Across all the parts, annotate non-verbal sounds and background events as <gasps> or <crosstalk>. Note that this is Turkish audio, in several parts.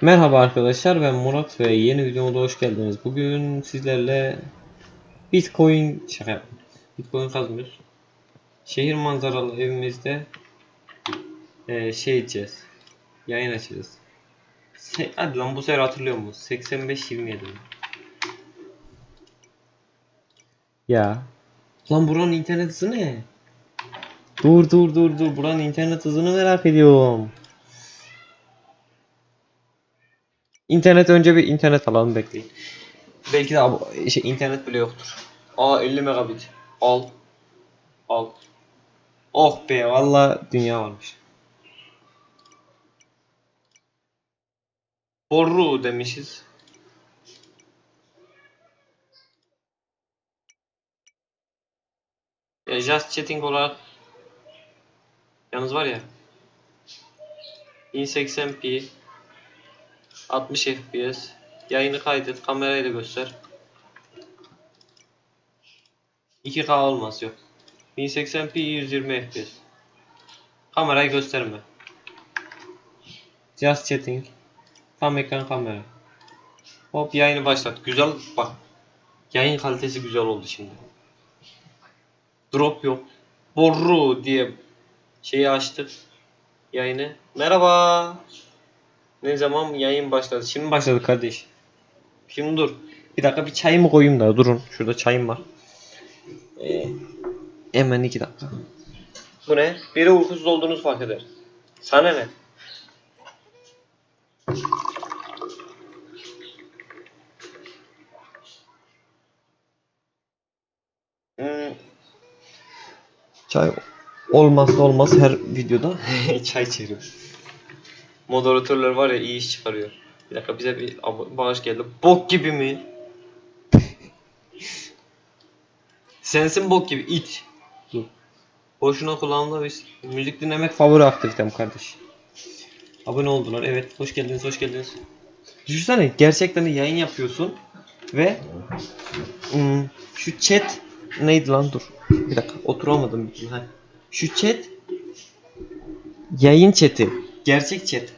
Merhaba arkadaşlar ben Murat ve yeni videomuza hoş geldiniz. Bugün sizlerle Bitcoin şaka. Bitcoin kazmıyoruz. Şehir manzaralı evimizde eee, şey edeceğiz. Yayın açacağız. Se Hadi lan bu sefer hatırlıyor musun? 85 27 mi? Ya. Lan buranın internet hızı ne? Dur dur dur dur buranın internet hızını merak ediyorum. İnternet önce bir internet alalım bekleyin. Belki de şey, internet bile yoktur. Aa 50 megabit. Al. Al. Oh be valla dünya varmış. Boru demişiz. Ya just chatting olarak yalnız var ya 1080p 60 FPS yayını kaydet kamerayı da göster. 2K olmaz yok. 1080p 120 FPS kamerayı gösterme. Just chatting. Tam ekran kamera. Hop yayını başlat. Güzel bak. Yayın kalitesi güzel oldu şimdi. Drop yok. Boru diye şeyi açtık yayını. Merhaba ne zaman yayın başladı? Şimdi başladı kardeş. Şimdi dur. Bir dakika bir çayımı koyayım da durun. Şurada çayım var. Ee, hemen iki dakika. Bu ne? Biri uykusuz olduğunuzu fark eder. Sana ne? Hmm. Çay olmazsa olmaz her videoda <laughs> çay içerim. Moderatörler var ya iyi iş çıkarıyor. Bir dakika bize bir bağış geldi. Bok gibi mi? <laughs> Sensin bok gibi it. Dur. Boşuna kulağımda biz müzik dinlemek favori aktivitem kardeş. Abone oldular evet hoş geldiniz hoş geldiniz. Düşünsene gerçekten de yayın yapıyorsun ve hmm, şu chat neydi lan dur. Bir dakika oturamadım. Ha. Şu chat yayın chat'i. Gerçek chat.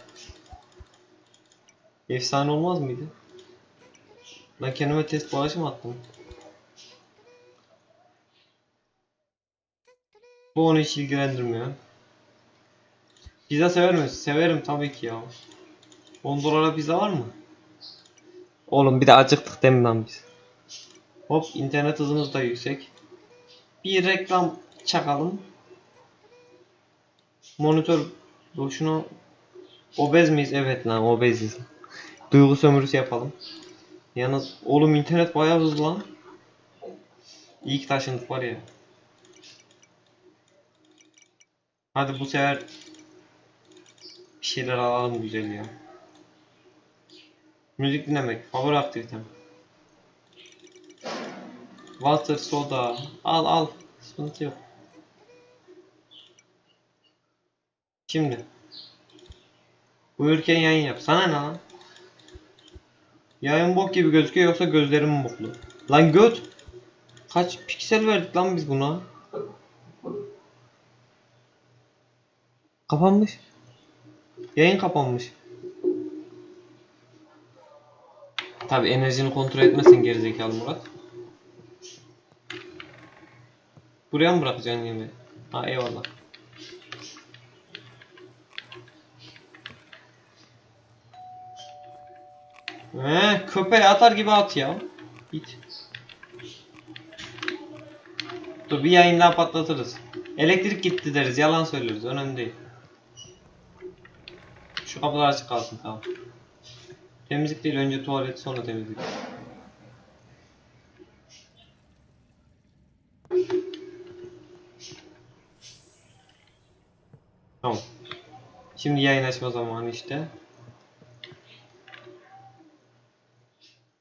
Efsane olmaz mıydı? Ben kendime test bağışı mı attım? Bu onu hiç ilgilendirmiyor. Pizza sever misin? Severim tabii ki ya. 10 dolara pizza var mı? Oğlum bir de acıktık değil mi lan biz? Hop internet hızımız da yüksek. Bir reklam çakalım. Monitör boşuna obez miyiz? Evet lan obeziz. Duygu sömürüsü yapalım. Yalnız oğlum internet bayağı hızlı lan. İyi ki taşındık var ya. Hadi bu sefer bir şeyler alalım güzel ya. Müzik dinlemek favori aktivitem. Water, soda. Al al. Sıkıntı yok. Şimdi. Uyurken yayın yap. Sana ne lan? Yayın bok gibi gözüküyor yoksa gözlerim mi boklu? Lan göt! Kaç piksel verdik lan biz buna? Kapanmış. Yayın kapanmış. Tabi enerjini kontrol etmezsen gerizekalı Murat. Buraya mı bırakacaksın yemeği? Ha eyvallah. He, köpeği atar gibi at ya. Git. Dur bir yayın daha patlatırız. Elektrik gitti deriz. Yalan söylüyoruz. Önemli değil. Şu kapılar açık kalsın tamam. Temizlik değil önce tuvalet sonra temizlik. Tamam. Şimdi yayın açma zamanı işte.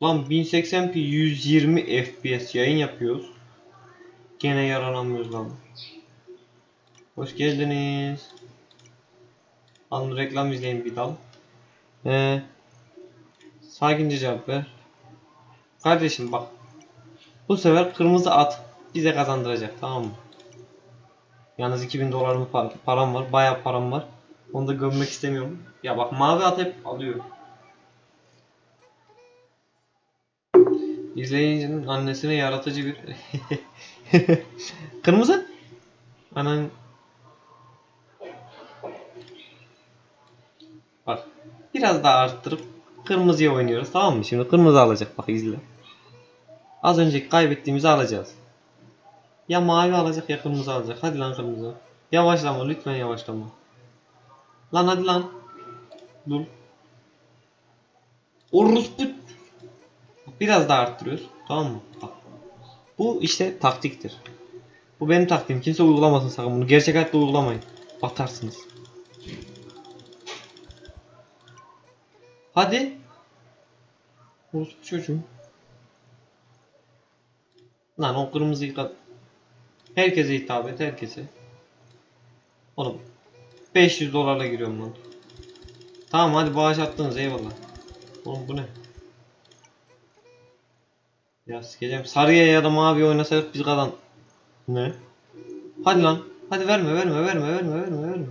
Lan 1080p 120 FPS yayın yapıyoruz. Gene yaranamıyoruz lan. Hoş geldiniz. Alın reklam izleyin bir dal. Ee, sakince cevap ver. Kardeşim bak. Bu sefer kırmızı at bize kazandıracak tamam mı? Yalnız 2000 dolarım par- param var. Bayağı param var. Onu da gömmek istemiyorum. Ya bak mavi at hep alıyor. İzleyicinin annesine yaratıcı bir... <laughs> Kırmızı? Anan... Bak. Biraz daha arttırıp kırmızıya oynuyoruz tamam mı? Şimdi kırmızı alacak bak izle. Az önceki kaybettiğimizi alacağız. Ya mavi alacak ya kırmızı alacak. Hadi lan kırmızı. Yavaşlama lütfen yavaşlama. Lan hadi lan. Dur. Orospu. Biraz daha arttırıyoruz. Tamam mı? Bu işte taktiktir. Bu benim taktiğim. Kimse uygulamasın sakın bunu. Gerçek hayatta uygulamayın. Batarsınız. Hadi. Orospu çocuğum. Lan o kırmızı yıkat. Herkese hitap et herkese. Oğlum 500 dolarla giriyorum lan. Tamam hadi bağış attınız eyvallah. Oğlum bu ne? Ya sikeceğim. Sarıya ya da mavi oynasak biz kazan. Ne? Hadi lan. Hadi verme verme verme verme verme verme.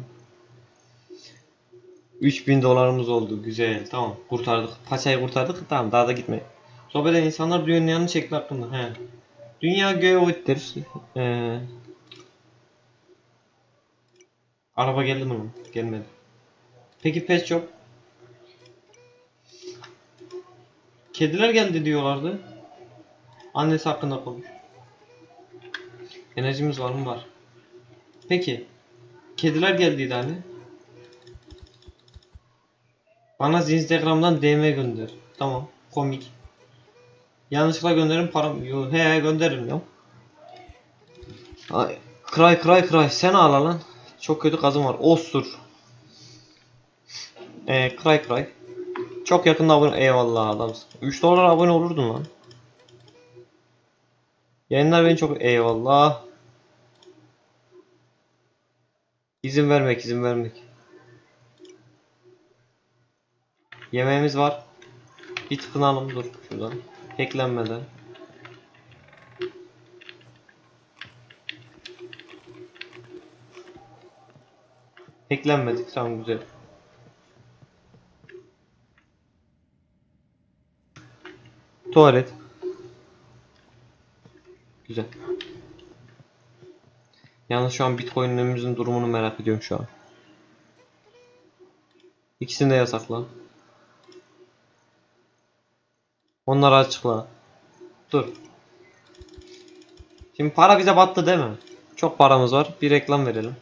3000 dolarımız oldu. Güzel. Tamam. Kurtardık. Paçayı kurtardık. Tamam daha da gitme. Sohbet eden insanlar dünyanın çekti hakkında. He. Dünya geoittir. Ee, araba geldi mi? Gelmedi. Peki pet shop? Kediler geldi diyorlardı. Annesi hakkında konuş. Enerjimiz var mı? Var. Peki. Kediler geldiydi hani. Bana Instagram'dan DM gönder. Tamam. Komik. Yanlışlıkla gönderin param. Yo, he gönderirim ya. Ay, kray kray kray sen ağla lan. Çok kötü kazım var. Ostur. Ee, kray kray. Çok yakında abone. Eyvallah adamsın. 3 dolar abone olurdun lan. Yayınlar beni çok eyvallah. İzin vermek, izin vermek. Yemeğimiz var. Bir tıkınalım dur şuradan. Hacklenmeden. Hacklenmedik tamam güzel. Tuvalet. Güzel. Yalnız şu an Bitcoin'lerimizin durumunu merak ediyorum şu an. İkisini de yasakla. Onları açıkla. Dur. Şimdi para bize battı değil mi? Çok paramız var. Bir reklam verelim.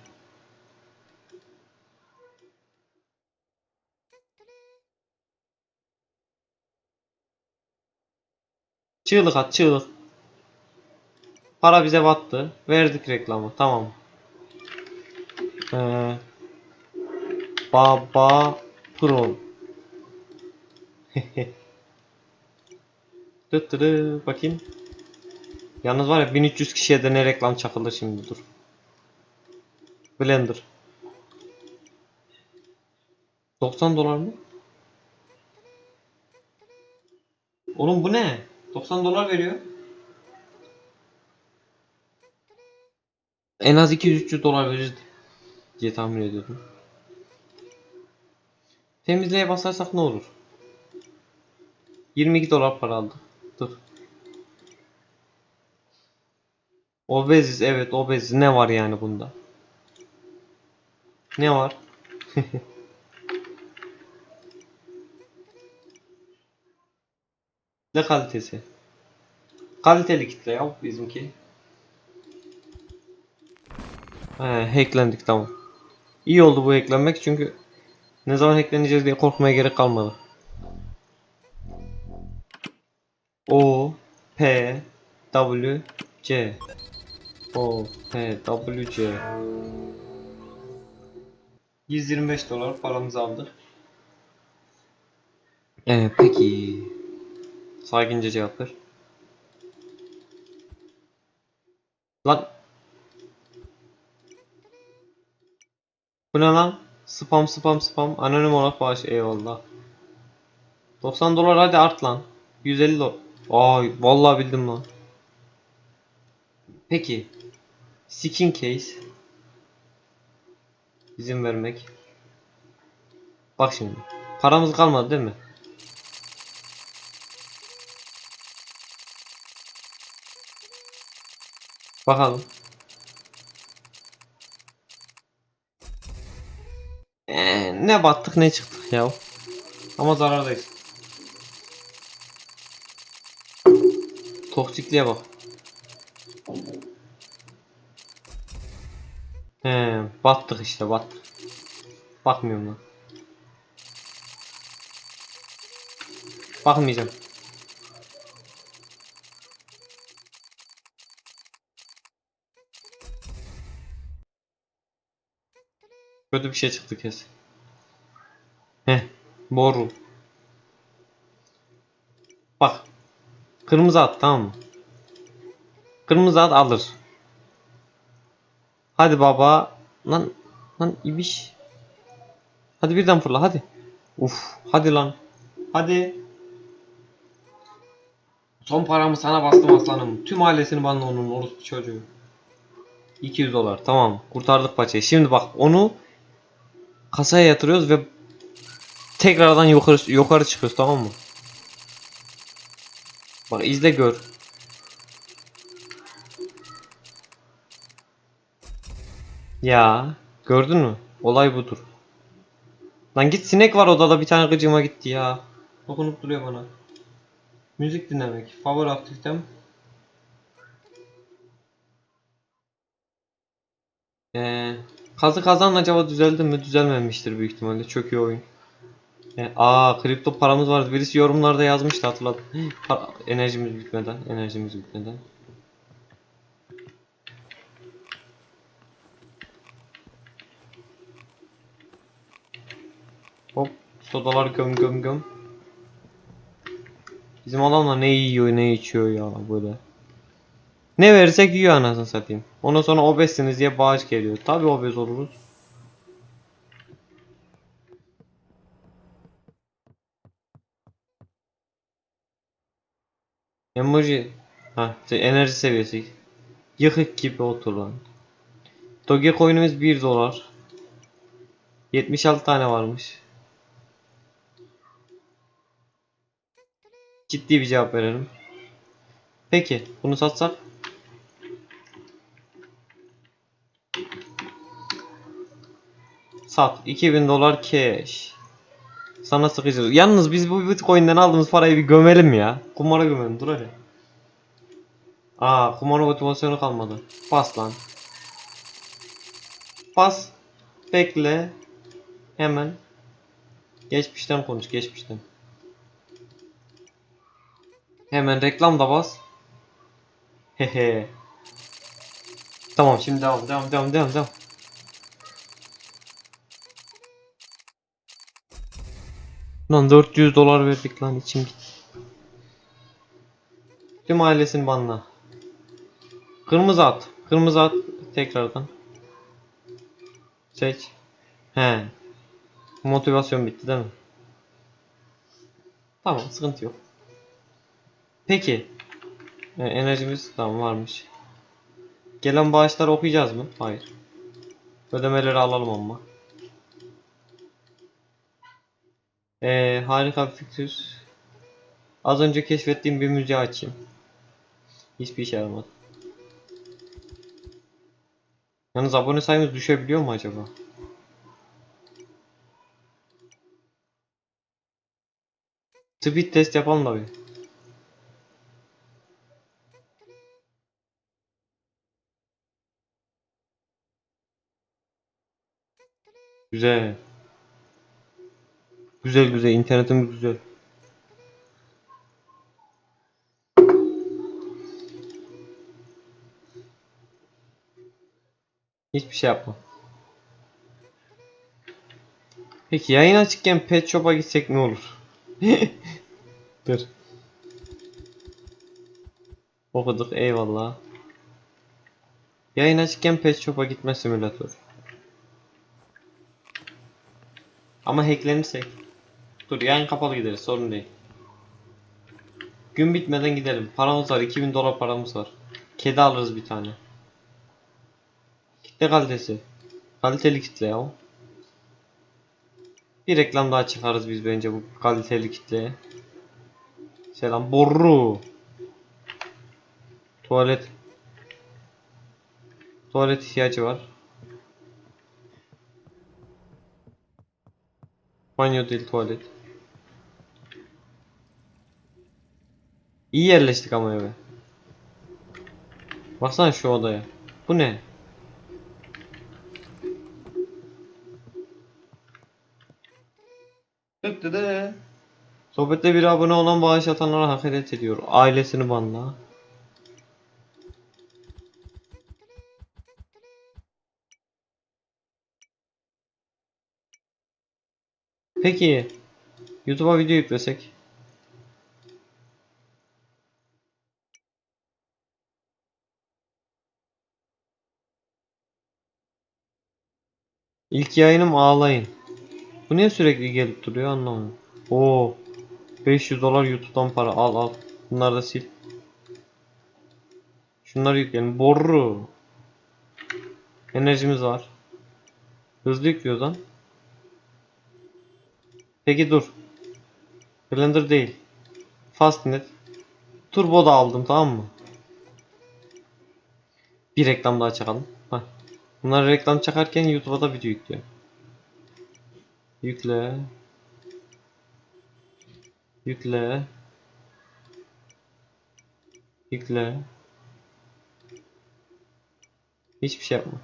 Çığlık at çığlık. Para bize battı. Verdik reklamı. Tamam. Ee, Baba Pro. <laughs> Tıttırı bakayım. Yalnız var ya 1300 kişiye de ne reklam çakılır şimdi dur. Blender. 90 dolar mı? Oğlum bu ne? 90 dolar veriyor. En az 200-300 dolar verirdi diye tahmin ediyordum. Temizliğe basarsak ne olur? 22 dolar para aldı. Dur. Obeziz evet obeziz. Ne var yani bunda? Ne var? <laughs> ne kalitesi? Kaliteli kitle ya bizimki. He, hacklendik tamam. İyi oldu bu hacklenmek çünkü ne zaman hackleneceğiz diye korkmaya gerek kalmadı. O P W C O P W C 125 dolar paramızı aldık. Ee, peki. Sakince cevap ver. Lan. Bu ne lan? Spam spam spam. Anonim olarak bağış. Eyvallah. 90 dolar hadi art lan. 150 dolar. Ay vallahi bildim lan. Peki. Skin case. İzin vermek. Bak şimdi. Paramız kalmadı değil mi? Bakalım. Ne battık ne çıktık ya. Ama zarardayız. Toksikliğe bak. He, battık işte battık. Bakmıyorum lan. Bakmayacağım. Kötü bir şey çıktı kes. Heh, boru. Bak. Kırmızı at tamam mı? Kırmızı at alır. Hadi baba. Lan lan ibiş. Hadi birden fırla hadi. Uf hadi lan. Hadi. Son paramı sana bastım aslanım. Tüm ailesini bana onun orospu çocuğu. 200 dolar tamam kurtardık paçayı. Şimdi bak onu kasaya yatırıyoruz ve tekrardan yukarı yukarı çıkıyoruz tamam mı? Bak izle gör. Ya gördün mü? Olay budur. Lan git sinek var odada bir tane gıcıma gitti ya. Dokunup duruyor bana. Müzik dinlemek. Favori aktivitem. Ee, kazı kazan acaba düzeldi mi? Düzelmemiştir büyük ihtimalle. Çok iyi oyun. E, aa kripto paramız vardı. Birisi yorumlarda yazmıştı hatırladım. <gasps> Para- enerjimiz bitmeden. Enerjimiz bitmeden. Hop. Sodalar göm göm göm. Bizim adamlar ne yiyor ne içiyor ya böyle. Ne verirsek yiyor anasını satayım. Ondan sonra obezsiniz diye bağış geliyor. Tabi obez oluruz. Emoji. Ha, şey, enerji seviyesi. Yıkık gibi oturan. Dogecoin'imiz 1 dolar. 76 tane varmış. Ciddi bir cevap verelim. Peki, bunu satsak? Sat. 2000 dolar cash. Sana sıkacağız. Yalnız biz bu Bitcoin'den aldığımız parayı bir gömelim ya. Kumara gömelim. Dur hadi. Aa, kumara motivasyonu kalmadı. Bas lan. Bas. Bekle. Hemen. Geçmişten konuş, geçmişten. Hemen reklam da bas. Hehe. Tamam şimdi devam devam devam devam devam. Lan 400 dolar verdik lan içim gitti. Tüm ailesini banla. Kırmızı at. Kırmızı at tekrardan. Seç. He. Motivasyon bitti değil mi? Tamam sıkıntı yok. Peki. E, enerjimiz tamam varmış. Gelen bağışları okuyacağız mı? Hayır. Ödemeleri alalım ama. Ee, harika bir fikir. Az önce keşfettiğim bir müziği açayım. Hiçbir işe yaramadı. Yalnız abone sayımız düşebiliyor mu acaba? Speed test yapalım da bir. Güzel. Güzel güzel internetimiz güzel. Hiçbir şey yapma. Peki yayın açıkken pet shop'a gitsek ne olur? <laughs> Dur. Okuduk eyvallah. Yayın açıkken pet shop'a gitme simülatör. Ama hacklenirsek. Dur yayın kapalı gideriz sorun değil. Gün bitmeden gidelim. Paramız var 2000 dolar paramız var. Kedi alırız bir tane. Kitle kalitesi. Kaliteli kitle ya. Bir reklam daha çıkarız biz bence bu kaliteli kitleye. Selam boru. Tuvalet. Tuvalet ihtiyacı var. Banyo değil tuvalet. İyi yerleştik ama eve. Baksana şu odaya. Bu ne? Dık dı dı. Sohbette bir abone olan bağış atanlara hakaret ediyor. Ailesini banla. Peki YouTube'a video yüklesek? İlk yayınım ağlayın. Bu niye sürekli gelip duruyor anlamadım. Oo. 500 dolar YouTube'dan para al al. Bunları da sil. Şunları yükleyelim. Boru. Enerjimiz var. Hızlı yüklüyoruz lan. Peki dur. Blender değil. Fastnet. Turbo da aldım tamam mı? Bir reklam daha çakalım. Bunlar reklam çakarken YouTube'a da video yüklüyor. Yükle. Yükle. Yükle. Hiçbir şey yapma.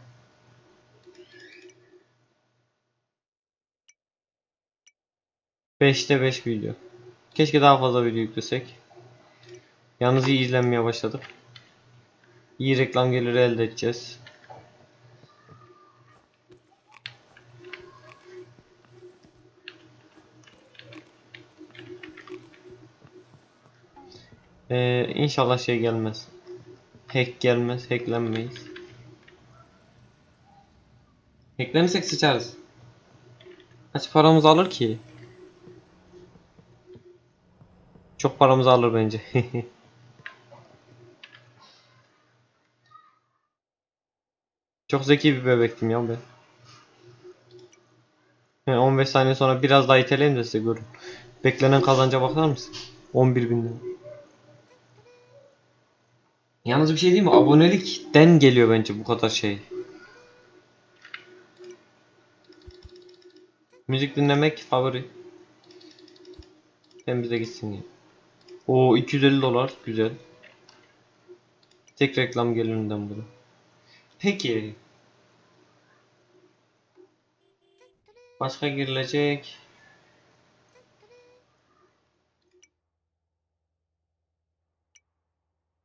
Beşte 5 video. Keşke daha fazla video yüklesek. Yalnız iyi izlenmeye başladık. İyi reklam geliri elde edeceğiz. Ee, inşallah şey gelmez. Hack gelmez, hacklenmeyiz. Hacklenirsek sıçarız. Kaç paramız alır ki? Çok paramızı alır bence. <laughs> Çok zeki bir bebektim ya ben. He, 15 saniye sonra biraz daha iteleyim de size görün. Beklenen kazanca bakar mısın? 11 bin lira. Yalnız bir şey değil mi? Abonelikten geliyor bence bu kadar şey. Müzik dinlemek favori. Hem bize gitsin ya. O 250 dolar güzel. Tek reklam gelirinden bunu. Peki. Başka girilecek.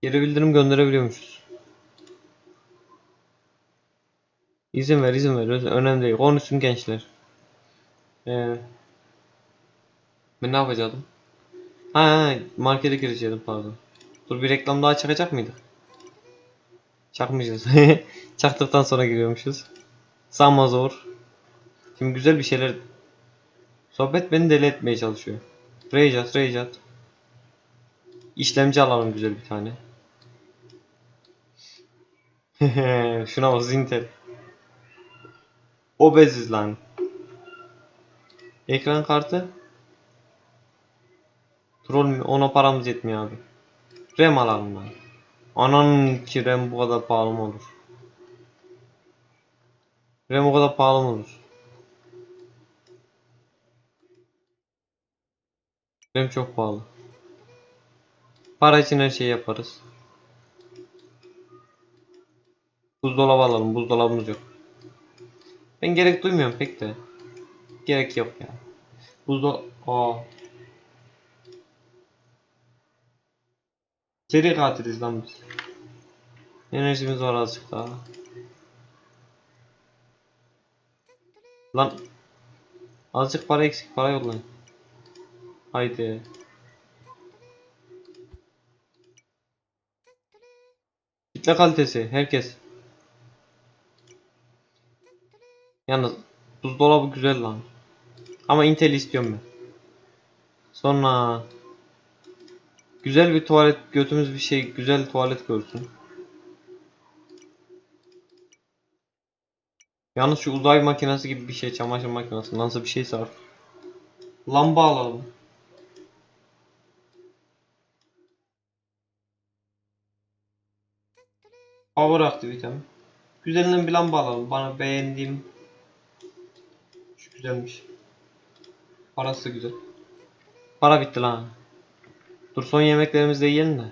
Geri bildirim gönderebiliyormuşuz. İzin ver izin ver önemli değil konuşsun gençler. Ee, ben ne yapacaktım? Ha, ha markete girecektim pardon. Dur bir reklam daha çakacak mıydık? Çakmayacağız. <laughs> Çaktıktan sonra giriyormuşuz. Sanma zor. Şimdi güzel bir şeyler... Sohbet beni deli etmeye çalışıyor. Rage at, rage at. İşlemci alalım güzel bir tane. <laughs> Şuna bak Zintel. Obeziz lan. Ekran kartı. Troll mü? Ona paramız yetmiyor abi. RAM alalım lan. Ananın ki RAM bu kadar pahalı mı olur? RAM o kadar pahalı mı olur? RAM çok pahalı. Para için her şeyi yaparız. Buzdolabı alalım. Buzdolabımız yok. Ben gerek duymuyorum pek de. Gerek yok ya. Buzdo... Aa. Seri katiliz lan biz. Enerjimiz var azıcık daha. Lan. Azıcık para eksik. Para yollayın. Haydi. Kitle kalitesi. Herkes. Yalnız buzdolabı güzel lan. Ama Intel istiyorum ben. Sonra güzel bir tuvalet götümüz bir şey güzel tuvalet görsün. Yalnız şu uzay makinesi gibi bir şey çamaşır makinesi nasıl bir şeyse artık. Lamba alalım. Power aktivite mi? güzelinden bir lamba alalım. Bana beğendiğim. Güzelmiş. Parası güzel. Para bitti lan. Dur son yemeklerimizi de yiyelim de.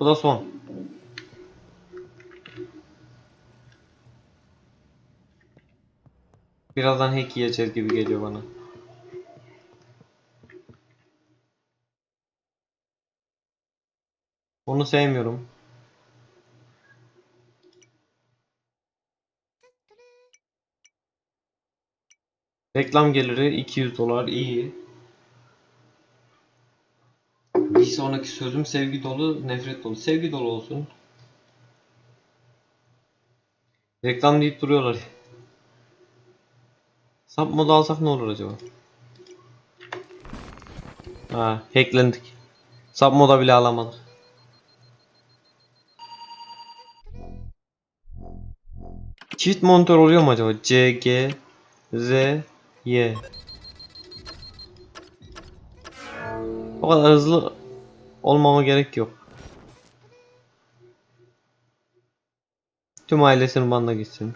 Bu da son. Birazdan hack yiyeceğiz gibi geliyor bana. Onu sevmiyorum. Reklam geliri 200 dolar iyi. Bir sonraki sözüm sevgi dolu, nefret dolu. Sevgi dolu olsun. Reklam deyip duruyorlar. Sub modu alsak ne olur acaba? Ha, hacklendik. Sub moda bile alamadık. Çift monitör oluyor mu acaba? C, G, Z, Y. O kadar hızlı olmama gerek yok. Tüm ailesinin bana gitsin.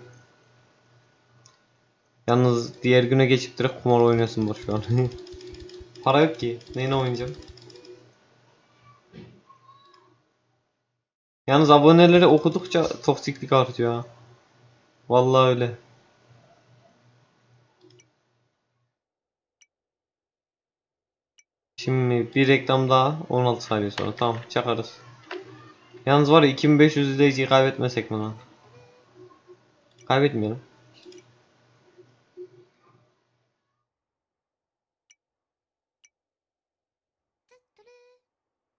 Yalnız diğer güne geçip direkt kumar oynasın boş şu <laughs> an. Para yok ki. Neyine oynayacağım? Yalnız aboneleri okudukça toksiklik artıyor ha. Vallahi öyle. Şimdi bir reklam daha 16 saniye sonra tamam çakarız. Yalnız var ya 2500 izleyiciyi kaybetmesek mi lan? Kaybetmeyelim.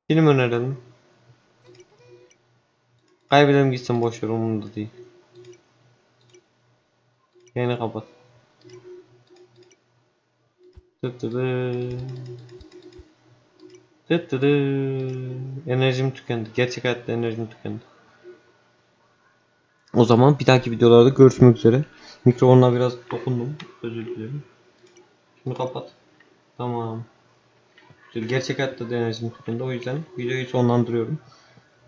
Film önerelim. Kaybedelim gitsin boş ver umurumda değil. Yayını kapat. Tıtıdı. Tıtıdı. Enerjim tükendi. Gerçek hayatta enerjim tükendi. O zaman bir dahaki videolarda görüşmek üzere. Mikrofonla biraz dokundum. Özür dilerim. Şimdi kapat. Tamam. Gerçek hayatta da enerjim tükendi. O yüzden videoyu sonlandırıyorum.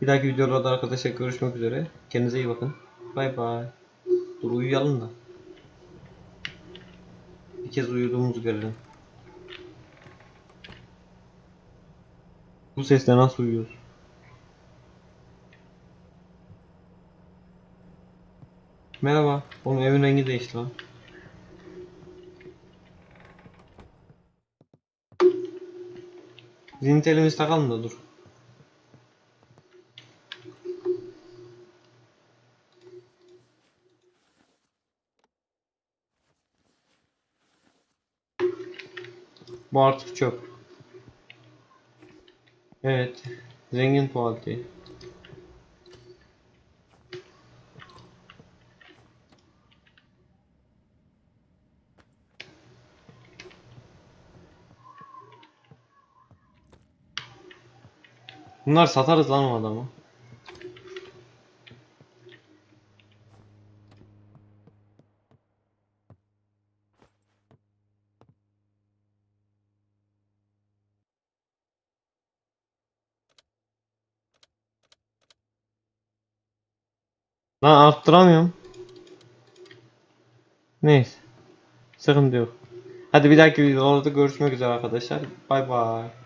Bir dahaki videolarda arkadaşlar görüşmek üzere. Kendinize iyi bakın. Bay bay. Dur uyuyalım da. Bir kez uyuduğumuzu görelim. Bu sesle nasıl uyuyoruz? Merhaba. Oğlum evin rengi değişti lan. Zilini telimizi takalım da dur. Bu artık çöp. Evet. Zengin tuvaleti. Bunlar satarız lan o adamı. Lan arttıramıyorum. Neyse. Sıkıntı yok. Hadi bir dahaki videolarda görüşmek üzere arkadaşlar. Bay bay.